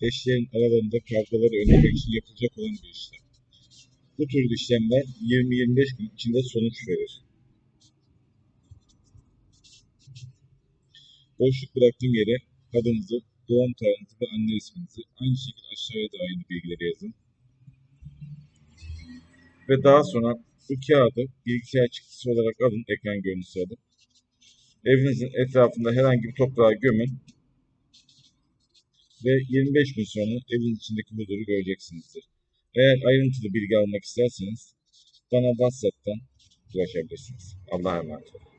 eşlerin aralarında kavgaları önlemek için yapılacak olan bir işlem. Bu tür işlemler 20-25 gün içinde sonuç verir. Boşluk bıraktığım yere adınızı, doğum tarihinizi ve anne isminizi, aynı şekilde aşağıya da aynı bilgileri yazın. Ve daha sonra bu kağıdı bilgisayar çıktısı olarak alın, ekran görüntüsü alın. Evinizin etrafında herhangi bir toprağa gömün ve 25 gün sonra evin içindeki huzuru göreceksinizdir. Eğer ayrıntılı bilgi almak isterseniz bana WhatsApp'tan ulaşabilirsiniz. Allah'a emanet olun.